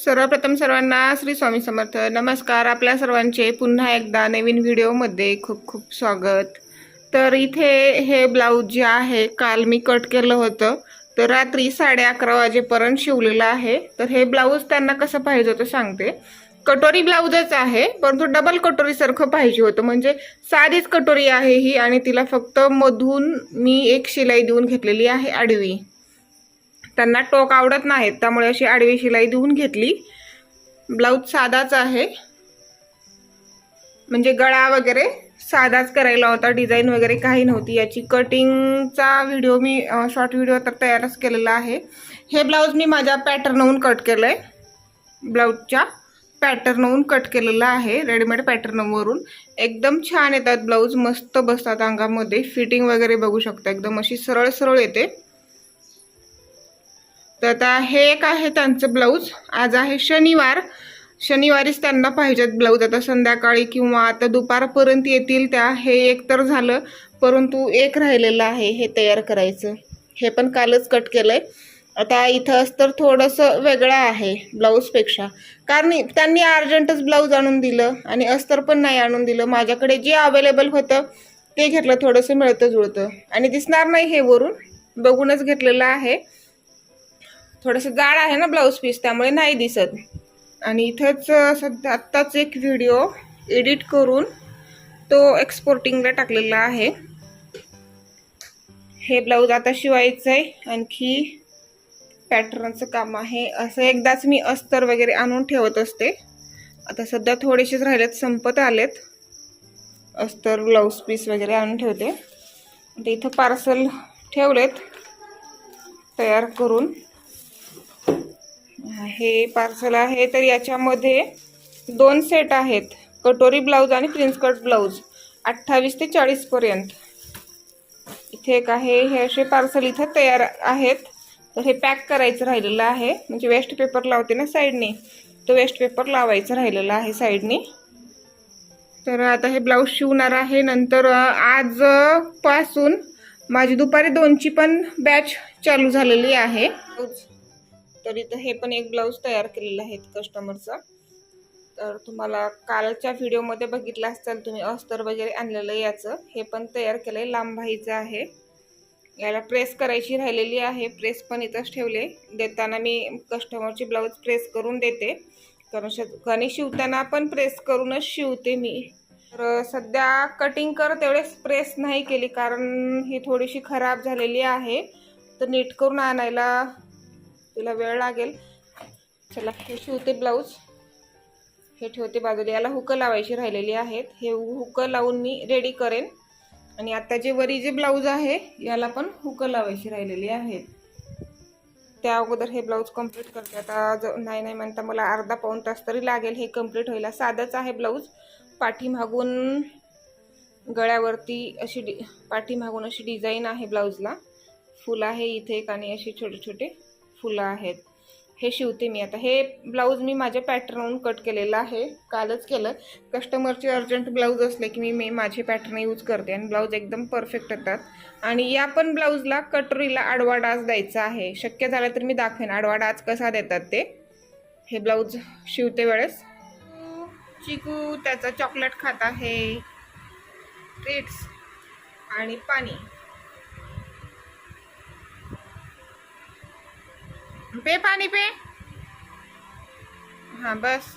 सर्वप्रथम सर्वांना श्री स्वामी समर्थ. नमस्कार आपल्या सर्वांचे. पुन्हा एकदा नवीन व्हिडिओमध्ये खूप खूप स्वागत. तर इथे हे ब्लाऊज जे आहे काल मी कट केलं होतं. तर रात्री साडे अकरा वाजेपर्यंत शिवलेलं आहे. तर हे ब्लाऊज त्यांना कसं पाहिजे होतं सांगते. कटोरी ब्लाऊजच आहे परंतु डबल कटोरीसारखं पाहिजे होतं. म्हणजे साधीच कटोरी आहे ही आणि तिला फक्त मधून मी एक शिलाई देऊन घेतलेली आहे आडवी. त्यांना टोक आवडत नाहीत त्यामुळे अशी आडवी शिलाई देऊन घेतली. ब्लाऊज साधाच आहे. म्हणजे गळा वगैरे साधाच करायला होता डिझाईन वगैरे काही नव्हती. याची कटिंगचा व्हिडिओ मी शॉर्ट व्हिडिओ तर तयारच केलेला आहे. हे ब्लाऊज मी माझ्या पॅटर्नहून कट केलं आहे ब्लाऊजच्या पॅटर्नहून कट केलेला आहे रेडीमेड पॅटर्नवरून. एकदम छान येतात ब्लाऊज मस्त बसतात अंगामध्ये. फिटिंग वगैरे बघू शकता एकदम अशी सरळ सरळ येते. तर आता हे एक आहे त्यांचं ब्लाऊज. आज आहे शनिवार. शनिवारीच त्यांना पाहिजेत ब्लाऊज. आता संध्याकाळी किंवा आता दुपारपर्यंत येतील त्या. हे एक तर झालं परंतु एक राहिलेलं आहे हे तयार करायचं. हे पण कालच कट केलं आहे आता इथं अस्तर थोडंसं वेगळं आहे ब्लाऊजपेक्षा. कारण त्यांनी अर्जंटच ब्लाऊज आणून दिलं आणि अस्तर पण नाही आणून दिलं. माझ्याकडे जे अवेलेबल होतं ते घेतलं. थोडंसं मिळतं जुळतं. आणि दिसणार नाही हे वरून. बघूनच घेतलेलं आहे. थोडंसं जाड आहे ना ब्लाऊज पीस त्यामुळे नाही दिसत. आणि इथंच सध्या आत्ताच एक व्हिडिओ एडिट करून तो एक्सपोर्टिंगला टाकलेला आहे. हे ब्लाऊज आता शिवायचं आहे आणखी पॅटर्नचं काम आहे. असं एकदाच मी अस्तर वगैरे आणून ठेवत असते. आता सध्या थोडेसेच राहिलेत संपत आलेत. अस्तर ब्लाऊज पीस वगैरे आणून ठेवते. आता इथं पार्सल ठेवलेत. तयार करून. हे पार्सल आहे. तर याच्यामध्ये दोन सेट आहेत. कटोरी ब्लाऊज आणि प्रिन्स कट ब्लाऊज अठ्ठावीस ते चाळीसपर्यंत इथे एक आहे. हे असे पार्सल इथं तयार आहेत. तर हे पॅक करायचं राहिलेलं आहे. म्हणजे वेस्ट पेपर लावते ना साईडने तो वेस्ट पेपर लावायचं राहिलेलं आहे साईडने तर आता हे ब्लाऊज शिवणार आहे. नंतर आज पासून माझी दुपारी दोनची पण बॅच चालू झालेली आहे. हो. तर इथं हे पण एक ब्लाऊज तयार केलेलं आहे कस्टमरचं. तर तुम्हाला कालच्या व्हिडिओमध्ये बघितलं असाल तुम्ही अस्तर वगैरे आणलेलं याचं. हे पण तयार केलं आहे लांबाईचं आहे. याला प्रेस करायची राहिलेली आहे प्रेस पण इथंच ठेवले. देताना मी कस्टमरची ब्लाऊज प्रेस करून देते. कारण श शिवताना पण प्रेस करूनच शिवते मी. तर सध्या कटिंग कर तेवढेच प्रेस नाही केली कारण ही थोडीशी खराब झालेली आहे. तर नीट करून आणायला तिला वेळ लागेल. चला हे शिवते ब्लाऊज. हे ठेवते बाजूला. याला हुकं लावायची राहिलेली आहेत. हे हुकं लावून मी रेडी करेन. आणि आता जे वरी जे ब्लाऊज आहे याला पण हुकं लावायची राहिलेली आहेत. त्या अगोदर हे ब्लाऊज कंप्लीट करते. आता ज नाही नाही म्हणता मला अर्धा पाऊण तास तरी लागेल. हे कंप्लीट व्हायला साधंच आहे ब्लाऊज. पाठीमागून गळ्यावरती अशी डि पाठीमागून अशी डिझाईन आहे ब्लाऊजला. फुल आहे इथे एक आणि असे छोटे छोटे फुलं आहेत. हे शिवते मी आता. हे ब्लाऊज मी माझ्या पॅटर्नवरून कट केलेलं आहे. कालच केलं. कस्टमरचे अर्जंट ब्लाऊज असले की मी मी माझे पॅटर्न यूज करते आणि ब्लाऊज एकदम परफेक्ट येतात. आणि या पण ब्लाऊजला कटोरीला आडवा डास द्यायचा आहे. शक्य झालं तर मी दाखवेन. आडवा डास कसा देतात ते. हे ब्लाऊज शिवते वेळेस. चिकू त्याचा चॉकलेट खात आहे. ट्रीट्स आणि पाणी. पे पाणी पे. हा बस.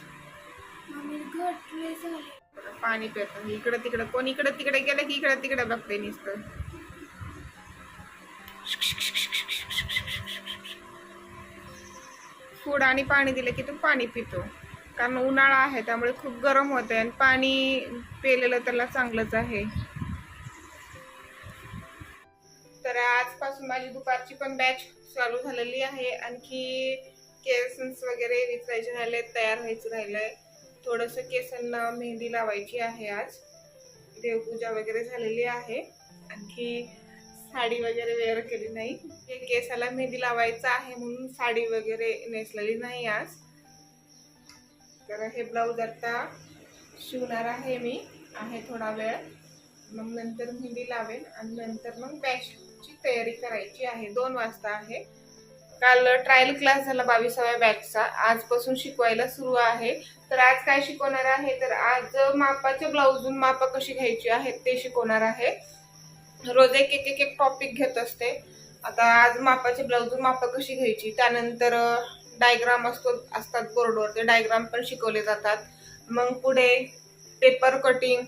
पाणी पित इकडं तिकडं कोण? इकडं तिकडे गेलं की इकडं तिकडे बघते नुसतं. फूड आणि पाणी दिलं की तू पाणी पितो. कारण उन्हाळा आहे त्यामुळे खूप गरम होते आणि पाणी पेलेलं त्याला चांगलंच आहे. तर आजपासून माझी दुपारची पण बॅच चालू झालेली आहे. आणखी केसन्स वगैरे विचारायचे राहिले तयार व्हायचं राहिलंय. थोडंसं केसांना मेहंदी लावायची आहे आज. देवपूजा वगैरे झालेली आहे. आणखी साडी वगैरे वेअर केली नाही. हे केसाला मेहंदी लावायचं आहे म्हणून साडी वगैरे नेसलेली नाही आज. तर हे ब्लाऊज आता शिवणार आहे मी. आहे थोडा वेळ. मग नंतर मेहंदी लावेन आणि नंतर मग बॅचची तयारी करायची आहे. दोन वाजता आहे. काल ट्रायल क्लास झाला बावीसाव्या बॅचचा आजपासून शिकवायला सुरू आहे. तर आज काय शिकवणार आहे? तर आज मापाच्या ब्लाऊजून मापा कशी घ्यायची आहेत ते शिकवणार आहे. रोज एक एक एक एक टॉपिक घेत असते. आता आज मापाचे ब्लाऊजून मापा कशी घ्यायची? त्यानंतर डायग्राम असतो असतात बोर्डवर ते डायग्राम पण शिकवले जातात. मग पुढे पेपर कटिंग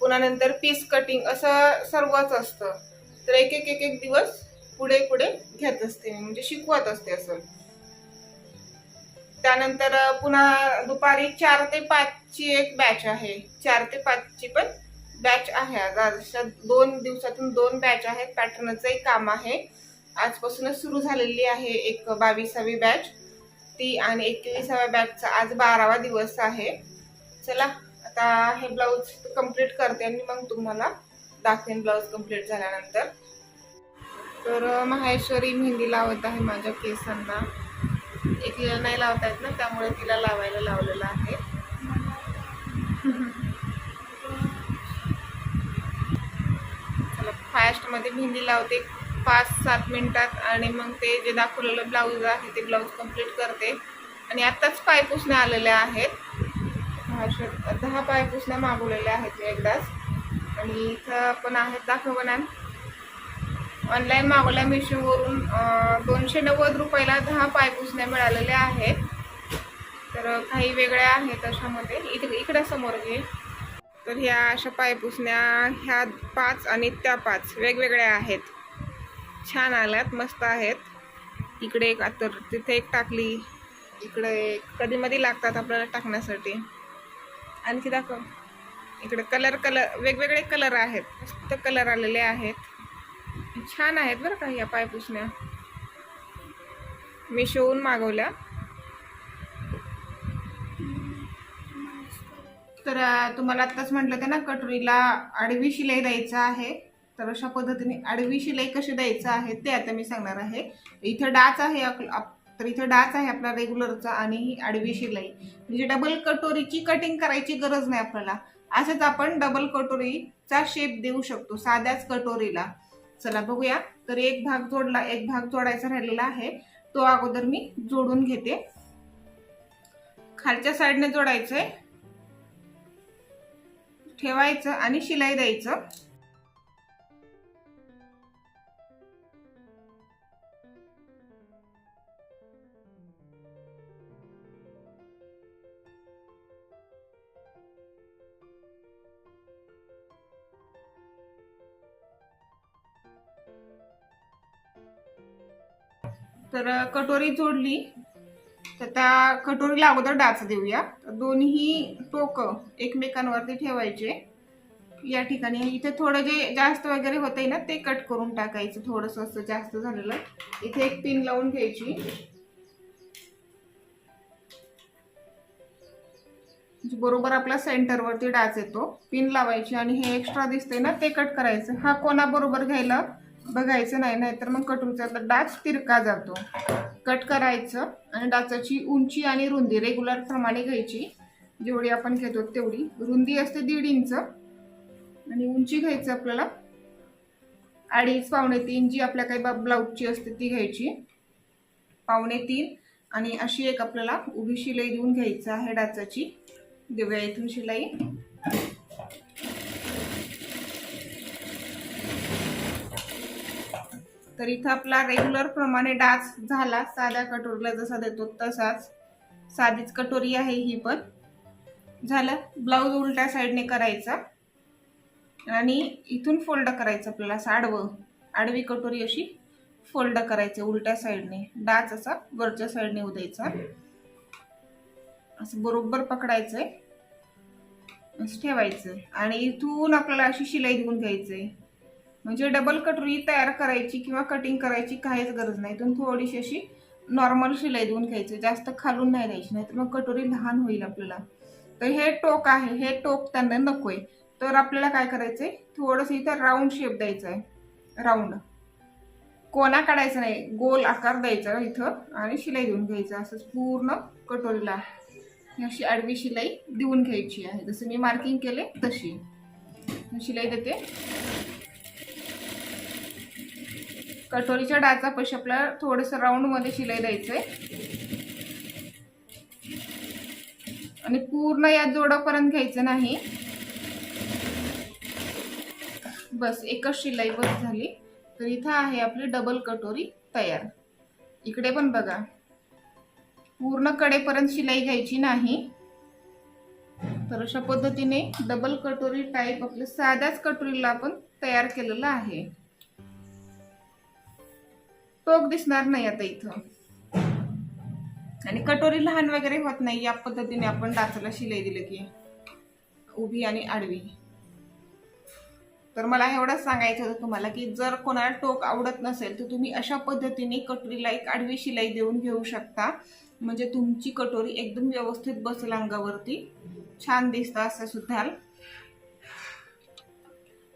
पुन्हा नंतर पीस कटिंग असं सर्वच असतं. तर एक एक एक एक दिवस पुढे पुढे घेत असते मी, म्हणजे शिकवत असते असं. त्यानंतर पुन्हा दुपारी चार ते पाचची एक बॅच आहे. चार ते पाचची पण बॅच आहे. आज अशा दोन दिवसातून दोन बॅच आहेत. पॅटर्नचंही काम आहे. आजपासूनच सुरू झालेली आहे एक बावीसावी बॅच ती आणि एकविसाव्या बॅचचा आज बारावा दिवस आहे. चला आता हे ब्लाऊज कंप्लीट करते आणि मग तुम्हाला दाखवेन ब्लाऊज कंप्लीट झाल्यानंतर. तर महेश्वरी माहेश्वरी मेहंदी लावत आहे माझ्या केसांना. एकलीला नाही लावता येत ना त्यामुळे तिला लावायला लावलेलं आहे. चला फास्टमध्ये मेहंदी लावते पाच सात मिनटात आणि मग ते जे दाखवलेलं ब्लाऊज आहे ते ब्लाऊज कंप्लीट करते. आणि आत्ताच पायपुसण्या आलेल्या आहेत. महाराष्ट्रात दहा पायपुसण्या मागवलेल्या आहेत मी एकदाच. आणि इथं पण आहेत दाखव मॅम ऑनलाईन मागवल्या मिशोवरून दोनशे नव्वद रुपयाला दहा पायपुसण्या मिळालेल्या आहेत. तर काही वेगळ्या आहेत अशामध्ये. इथे इकडं समोर घे. तर ह्या अशा पायपुसण्या ह्या पाच आणि त्या पाच वेगवेगळ्या आहेत. छान आल्यात मस्त आहेत. इकडे एक तर तिथे एक टाकली. इकडे कधीमध्ये कधी लागतात आपल्याला टाकण्यासाठी. आणखी दाखव. इकडे कलर कलर वेगवेगळे कलर आहेत. मस्त कलर आलेले आहेत. छान आहेत बरं का या पायपुसण्या मी शोवून मागवल्या. तर तुम्हाला आत्ताच म्हटलं होतं ना कटोरीला आडवी शिलाई द्यायचं आहे. तर अशा पद्धतीने आडवी शिलाई कशी द्यायचं आहे ते आता मी सांगणार आहे. इथं डाच आहे आप- आप- तर इथं डाच आहे आपला रेग्युलरचा आणि ही आडवी शिलाई. म्हणजे डबल कटोरीची कटिंग करायची गरज नाही आपल्याला. असंच आपण डबल कटोरीचा शेप देऊ शकतो साध्याच कटोरीला. चला बघूया. तर एक भाग जोडला एक भाग जोडायचा राहिलेला आहे. तो अगोदर मी जोडून घेते. खालच्या साईडने जोडायचंय. ठेवायचं आणि शिलाई द्यायचं. तर कटोरी जोडली. तर त्या कटोरीला अगोदर डाच देऊया. दोन्ही टोक एकमेकांवरती ठेवायचे. या ठिकाणी इथे थोडं जे जास्त वगैरे होतंय ना ते कट करून टाकायचं. थोडंसं असं जास्त झालेलं. इथे एक पिन लावून घ्यायची. म्हणजे बरोबर आपला सेंटरवरती डाच येतो. पिन लावायची आणि हे एक्स्ट्रा दिसतंय ना ते कट करायचं. हा कोणा बरोबर घ्यायला? बघायचं नाही नाहीतर मग कटोरीचा डाच तिरका जातो. कट करायचं आणि डाचाची उंची आणि रुंदी रेग्युलर प्रमाणे घ्यायची. जेवढी आपण घेतो तेवढी. रुंदी असते दीड इंच. आणि उंची घ्यायचं आपल्याला अडीच पावणे तीन जी आपल्या काही ब्लाऊजची असते ती घ्यायची. पावणे तीन. आणि अशी एक आपल्याला उभी शिलाई देऊन घ्यायचं आहे डाचाची. देऊया इथून शिलाई. तर इथं आपला रेग्युलर प्रमाणे डाच झाला. साध्या कटोरीला जसा देतो तसाच. साधीच कटोरी आहे ही पण. झालं. ब्लाऊज उलट्या साईडने करायचा. आणि इथून फोल्ड करायचं आपल्याला असं आडवं. आडवी कटोरी अशी फोल्ड करायचं उलट्या साईडने. डाच असा वरच्या साईडने उद्यायचा असं बरोबर पकडायचंय. असं ठेवायचं आणि इथून आपल्याला अशी शिलाई देऊन घ्यायचंय. म्हणजे डबल कटोरी तयार करायची किंवा कटिंग करायची काहीच गरज नाही. इथून थोडीशी अशी नॉर्मल शिलाई देऊन घ्यायची. जास्त खालून नाही द्यायची नाही तर मग कटोरी लहान होईल आपल्याला. तर हे टोक आहे. हे टोक त्यांना नकोय. तर आपल्याला काय करायचंय? थोडंसं इथं राऊंड शेप द्यायचा आहे राऊंड कोणा काढायचा नाही. गोल आकार द्यायचा इथं आणि शिलाई देऊन घ्यायचं. असंच पूर्ण कटोरीला अशी आडवी शिलाई देऊन घ्यायची आहे. जसं मी मार्किंग केले तशी. शिलाई देते. कटोरीच्या डाचापाशी आपल्याला थोडंसं राऊंडमध्ये शिलाई द्यायचंय. आणि पूर्ण या जोडापर्यंत घ्यायचं नाही. बस एकच शिलाई बस झाली. तर इथं आहे आपली डबल कटोरी तयार. इकडे पण बघा. पूर्ण कडेपर्यंत शिलाई घ्यायची नाही. तर अशा पद्धतीने डबल कटोरी टाईप आपल्या साध्याच कटोरीला आपण तयार केलेलं आहे. टोक दिसणार नाही आता इथं. आणि कटोरी लहान वगैरे होत नाही या पद्धतीने आपण डाचाला शिलाई दिलं की उभी आणि आडवी. तर मला एवढंच सांगायचं होतं तुम्हाला की जर कोणाला टोक आवडत नसेल तर तुम्ही अशा पद्धतीने कटोरीला एक आडवी शिलाई देऊन घेऊ शकता. म्हणजे तुमची कटोरी एकदम व्यवस्थित बसेल अंगावरती. छान दिसतं असं सुद्धा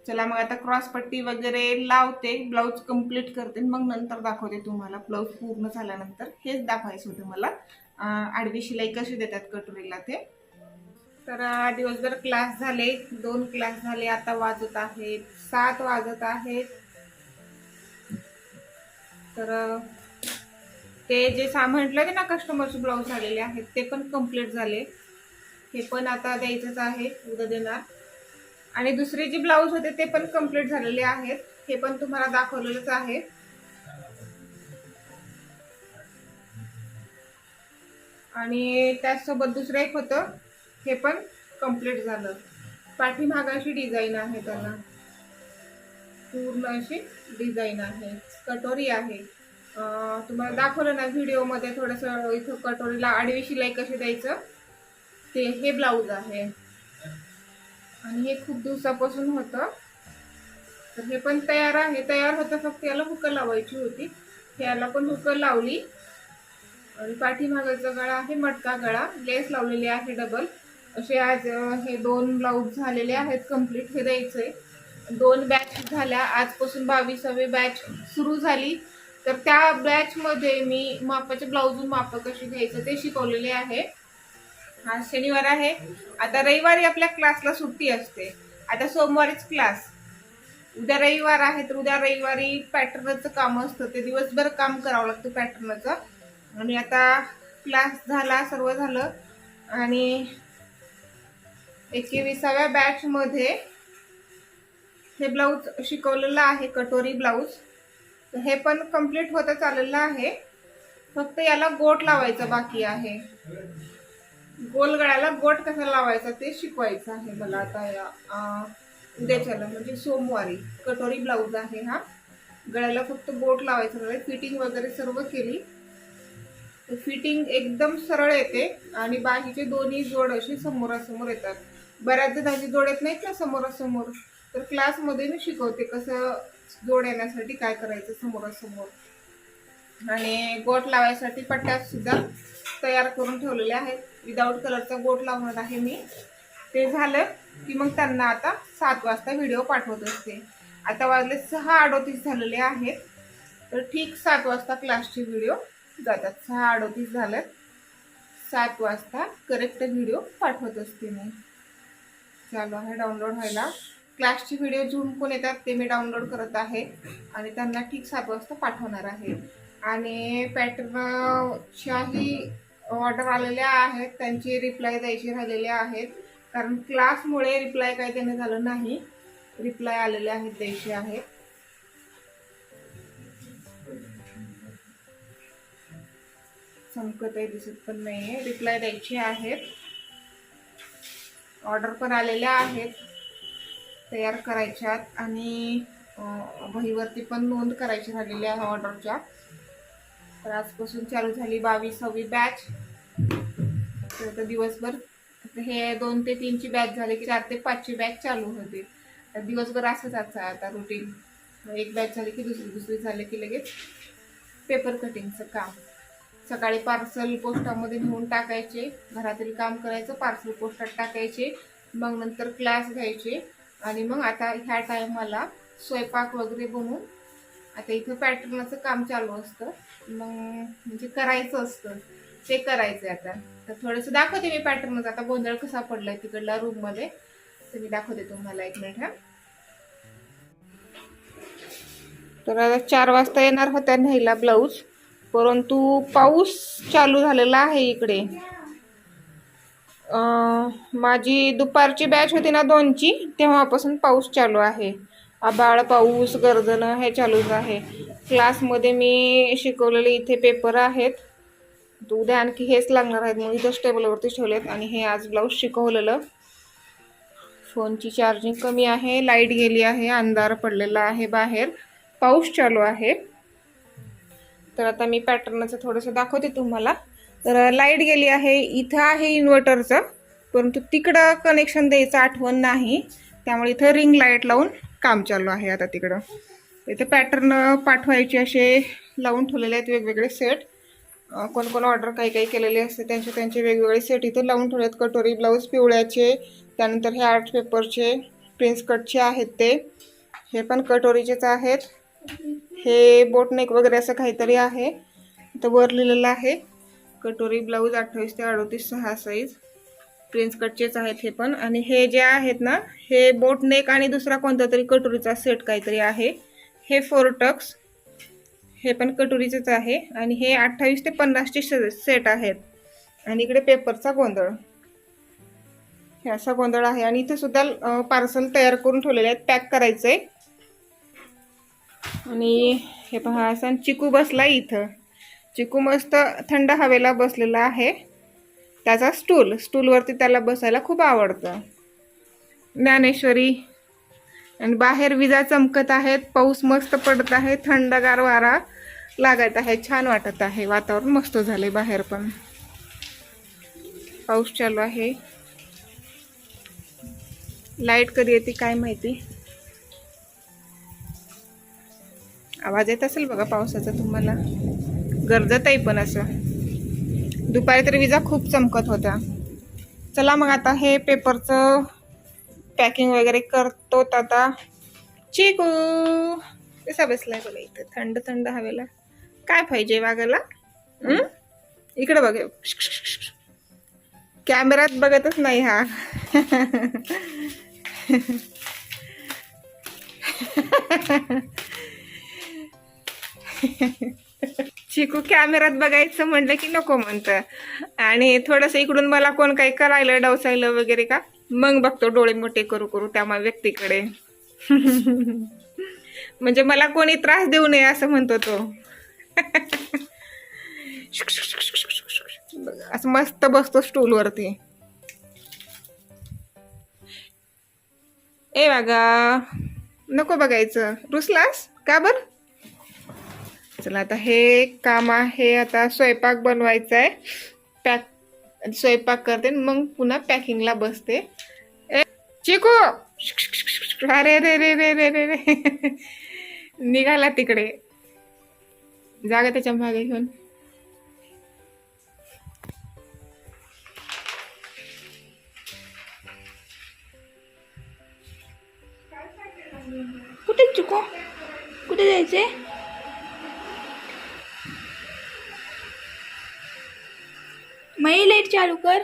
चला मग आता क्रॉस पट्टी वगैरे लावते ब्लाऊज कंप्लीट करते मग नंतर दाखवते तुम्हाला. ब्लाऊज पूर्ण झाल्यानंतर हेच दाखवायचं होतं मला. आडवी शिलाई कशी देतात कटोरीला ते. तर दिवसभर क्लास झाले. दोन क्लास झाले. आता वाजत आहेत सात वाजत आहेत तर ते जे सा म्हटलं ते ना कस्टमरचे ब्लाऊज आलेले आहेत ते पण कंप्लीट झाले. हे पण आता द्यायचंच आहे. उद्या देणार. आणि दुसरे जे ब्लाऊज होते ते पण कंप्लीट झालेले आहेत. हे पण तुम्हाला दाखवलेलंच आहे. आणि त्याचसोबत दुसरं एक होतं. हे पण कंप्लीट झालं. पाठीमागाशी डिझाईन आहे त्यांना पूर्ण अशी डिझाईन आहे. कटोरी आहे. तुम्हाला दाखवलं ना व्हिडिओमध्ये थोडंसं इथं कटोरीला आडवी शिलाई कशी द्यायचं? ते हे ब्लाऊज आहे. आणि हे खूप दिवसापासून होतं. तर हे पण तयार आहे. तयार होतं फक्त याला हुकं लावायची होती. याला पण हुकं लावली. आणि पाठीमागाचा गळा आहे मटका गळा. लेस लावलेली आहे डबल. असे आज हे दोन ब्लाऊज झालेले आहेत. कंप्लीट हे द्यायचे दोन बॅच झाल्या. आजपासून बावीसावी बॅच सुरू झाली. तर त्या बॅचमध्ये मी मापाचे ब्लाऊज माप कशी घ्यायचं ते शिकवलेले आहे. हा शनिवार आहे. आता रविवारी आपल्या क्लासला सुट्टी असते. आता सोमवारीच क्लास उद्या रविवार आहे तर उद्या रविवारी पॅटर्नचं काम असतं. ते दिवसभर काम करावं लागतं पॅटर्नचं आणि आता क्लास झाला सर्व झालं. आणि एकविसाव्या बॅचमध्ये हे ब्लाऊज शिकवलेलं आहे कटोरी ब्लाऊज हे पण कंप्लीट होतं चाललेलं आहे. फक्त याला गोट लावायचं बाकी आहे. गोल गळ्याला गोट कसा लावायचा ते शिकवायचं आहे मला आता या उद्याच्याला. म्हणजे सोमवारी. कटोरी ब्लाऊज आहे हा. गळ्याला फक्त बोट लावायचं फिटिंग वगैरे सर्व केली. फिटिंग एकदम सरळ येते आणि बाकीचे दोन्ही जोड असे समोरासमोर येतात. बऱ्याच जणांची जोड येत नाहीत ना समोरासमोर. तर क्लासमध्ये मी शिकवते कसं जोड येण्यासाठी काय करायचं समोरासमोर. आणि गोट लावायसाठी पट्ट्यात सुद्धा तयार करून ठेवलेले आहेत. विदाऊट कलरचा गोट लावणार आहे मी. ते झालं की मग त्यांना आता सात वाजता व्हिडिओ पाठवत असते. आता वाजले सहा अडोतीस झालेले आहेत. तर ठीक सात वाजता क्लासचे व्हिडिओ जातात. सहा अडोतीस झालेत. सात वाजता करेक्ट व्हिडिओ पाठवत असते मी. चालू आहे डाउनलोड व्हायला. क्लासचे व्हिडिओ झूम कोण येतात ते मी डाउनलोड करत आहे. आणि त्यांना ठीक सात वाजता पाठवणार आहे. आणि पॅटर्नच्याही ऑर्डर आलेल्या आहेत त्यांची रिप्लाय द्यायची झालेल्या आहेत. कारण क्लासमुळे रिप्लाय काही त्याने झालं नाही. रिप्लाय आलेले आहेत द्यायचे आहेत. चमकत आहे दिसत पण नाहीये. रिप्लाय द्यायचे आहेत. ऑर्डर पण आलेल्या आहेत. तयार करायच्यात आणि वहीवरती पण नोंद करायची झालेली आहे ऑर्डरच्या. तर आजपासून चालू झाली बावीसावी बॅच तर आता दिवसभर हे दोन ते तीनची बॅच झाली की चार ते पाचची बॅच चालू होते. तर दिवसभर असंच आहे आता रुटीन एक बॅच झाली की दुसरी दुसरी झाली की लगेच पेपर कटिंगचं काम. सकाळी पार्सल पोस्टामध्ये नेऊन टाकायचे घरातील काम करायचं पार्सल पोस्टात टाकायचे मग नंतर क्लास घ्यायचे आणि मग आता ह्या टायमाला स्वयंपाक वगैरे बनवून आता इथं पॅटर्नचं काम चालू असतं. मग म्हणजे करायचं असतं. ते करायचं आहे आता. तर थोडंसं दाखवते मी पॅटर्नच आता गोंधळ कसा पडलाय तिकडला रूममध्ये तर मी दाखवते तुम्हाला एक मिनिट हा. तर आता चार वाजता येणार होत्या न्यायला ब्लाऊज. परंतु पाऊस चालू झालेला आहे इकडे. माझी दुपारची बॅच होती ना दोनची तेव्हापासून पाऊस चालू आहे. आबाळ पाऊस गर्दनं हे चालूच आहे. क्लासमध्ये मी शिकवलेले इथे पेपर आहेत. उद्या आणखी हेच लागणार आहेत मग इथंच टेबलवरती ठेवलेत आणि हे आज ब्लाऊज शिकवलेलं. फोनची चार्जिंग कमी आहे लाइट गेली आहे अंधार पडलेला आहे बाहेर. पाऊस चालू आहे. तर आता मी पॅटर्नचं थोडंसं दाखवते तुम्हाला. तर लाइट गेली आहे इथं आहे इन्व्हर्टरचं परंतु तिकडं कनेक्शन द्यायचं आठवण नाही. त्यामुळे इथं रिंग लाइट लावून काम चालू आहे आता तिकडं. इथे पॅटर्न पाठवायचे असे लावून ठेवलेले आहेत वेगवेगळे सेट कोण कोण ऑर्डर काही काही केलेले असते त्यांचे त्यांचे वेगवेगळे सेट इथे लावून ठेवले आहेत कटोरी ब्लाऊज पिवळ्याचे त्यानंतर हे आर्ट पेपरचे प्रिन्स कटचे आहेत ते. हे पण कटोरीचेच आहेत. हे बोटनेक वगैरे असं काहीतरी आहे. इथं वर लिहिलेलं आहे. कटोरी ब्लाऊज अठ्ठावीस ते अडोतीस सहा साईज प्रिन्स कटचेच आहेत हे पण. आणि हे जे आहेत ना हे बोटनेक आणि दुसरा कोणता तरी कटोरीचा सेट काहीतरी आहे. हे फोर टक्स हे पण कटोरीचेच आहे. आणि हे अठ्ठावीस ते पन्नासचे सेट आहेत. आणि इकडे पेपरचा गोंधळ. हे असा गोंधळ आहे. आणि इथे सुद्धा पार्सल तयार करून ठेवलेले आहेत. पॅक करायचं आहे आणि हे पहा असा चिकू बसला इथं. चिकू मस्त थंड हवेला बसलेला आहे. त्याचा स्टूल स्टूलवरती त्याला बसायला खूप आवडतं. ज्ञानेश्वरी. आणि बाहेर विजा चमकत आहेत पाऊस मस्त पडत आहे थंडगार वारा लागत आहे छान वाटत आहे. वातावरण मस्त झाले बाहेर पण. पाऊस चालू आहे. लाइट कधी येते काय माहिती? आवाज येत असेल बघा पावसाचा तुम्हाला? गरजत आहे पण असं. दुपारी तर विजा खूप चमकत होत्या. चला मग आता हे पेपरचं पॅकिंग वगैरे करतो आता. चिकू! कसा बसलाय बघा इथं? थंड थंड हवेला. काय पाहिजे वागायला इकडं इकडे बघ. कॅमेरात बघतच नाही हा. चिकू कॅमेरात बघायचं म्हणलं की नको म्हणतं. आणि थोडंसं इकडून मला कोण काही करायला डवसायलं वगैरे का? मग बघतो डोळे मोठे करू करू त्या मा- व्यक्तीकडे. म्हणजे मला कोणी त्रास देऊ नये असं म्हणतो तो. असं मस्त बसतो स्टूलवरती. ए बघा नको बघायचं. रुसलास? का बर? चला आता हे काम आहे आता स्वयंपाक बनवायचा आहे पॅक स्वयंपाक करते आणि मग पुन्हा पॅकिंगला बसते. चिको! अरे रे रे रे रे रे रे. निघाला तिकडे. जागा त्याच्यामागे घेऊन. कुठे चुको? कुठे जायचे मई लाइट चालू कर.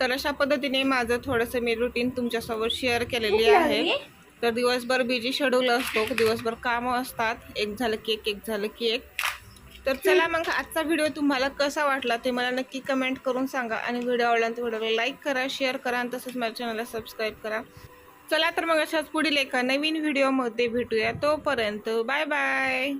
तर अशा पद्धतीने माझं थोडंसं मी रुटीन तुमच्यासोबत शेअर केलेली आहे? तर दिवसभर बिजी शेड्यूल असतो दिवसभर कामं असतात. एक झालं की एक एक झालं की एक तर चला मग आजचा व्हिडिओ तुम्हाला कसा वाटला ते मला नक्की कमेंट करून सांगा. आणि व्हिडिओ आवडला तर व्हिडिओला लाईक करा शेअर करा आणि तसंच माझ्या चॅनलला सबस्क्राईब करा. चला तर मग अशाच पुढील एका नवीन व्हिडिओमध्ये भेटूया. तोपर्यंत बाय बाय